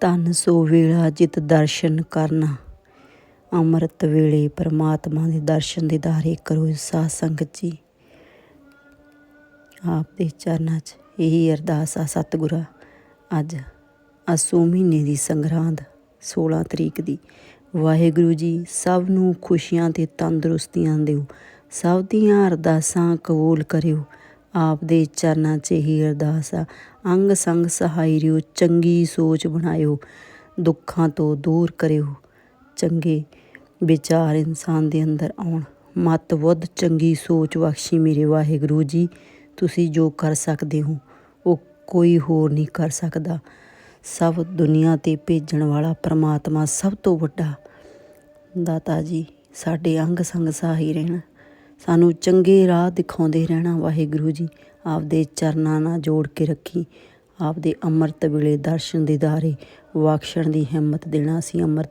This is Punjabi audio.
ਤਨ ਸੋ ਵੇਲਾ ਜਿਤ ਦਰਸ਼ਨ ਕਰਨਾ। ਅੰਮ੍ਰਿਤ ਵੇਲੇ ਪਰਮਾਤਮਾ ਦੇ ਦਰਸ਼ਨ ਦੀਦਾਰੇ ਕਰੋ ਸਾਧ ਸੰਗਤ ਜੀ। ਆਪ ਦੇ ਚਰਨਾਂ 'ਚ ਇਹੀ ਅਰਦਾਸ ਆ ਸਤਿਗੁਰਾ, ਅੱਜ ਅਸੂ ਮਹੀਨੇ ਦੀ ਸੰਗਰਾਂਦ 16 ਤਰੀਕ ਦੀ। ਵਾਹਿਗੁਰੂ ਜੀ, ਸਭ ਨੂੰ ਖੁਸ਼ੀਆਂ ਤੇ ਤੰਦਰੁਸਤੀਆਂ ਦਿਓ, ਸਭ ਦੀਆਂ ਅਰਦਾਸਾਂ ਕਬੂਲ ਕਰਿਓ। ਆਪ ਦੇ ਚਰਨਾਂ 'ਚ ਹੀ ਅਰਦਾਸ ਆ। ਅੰਗ ਸੰਗ ਸਹਾਈ ਰਿਓ, ਚੰਗੀ ਸੋਚ ਬਣਾਇਓ, ਦੁੱਖਾਂ ਤੋਂ ਦੂਰ ਕਰਿਓ। ਚੰਗੇ ਵਿਚਾਰ ਇਨਸਾਨ ਦੇ ਅੰਦਰ ਆਉਣ। ਮਤ ਬੁੱਧ ਚੰਗੀ ਸੋਚ ਬਖਸ਼ੀ ਮੇਰੇ ਵਾਹਿਗੁਰੂ ਜੀ। ਤੁਸੀਂ ਜੋ ਕਰ ਸਕਦੇ ਹੋ, ਉਹ ਕੋਈ ਹੋਰ ਨਹੀਂ ਕਰ ਸਕਦਾ। ਸਭ ਦੁਨੀਆ ਤੇ ਭੇਜਣ ਵਾਲਾ ਪ੍ਰਮਾਤਮਾ ਸਭ ਤੋਂ ਵੱਡਾ ਦਾਤਾ ਜੀ, ਸਾਡੇ ਅੰਗ ਸੰਗ ਸਹਾਈ ਰਹਿਣ। ਸਾਨੂੰ ਚੰਗੇ ਰਾਹ ਦਿਖਾਉਂਦੇ ਰਹਿਣਾ ਵਾਹਿਗੁਰੂ ਜੀ। ਆਪਦੇ ਚਰਨਾਂ ਨਾਲ ਜੋੜ ਕੇ ਰੱਖੀ। ਆਪਦੇ ਅੰਮ੍ਰਿਤ ਵੇਲੇ ਦਰਸ਼ਨ ਦੀਦਾਰੇ ਬਖਸ਼ਣ ਦੀ ਹਿੰਮਤ ਦੇਣਾ ਸੀ। ਅੰਮ੍ਰਿਤ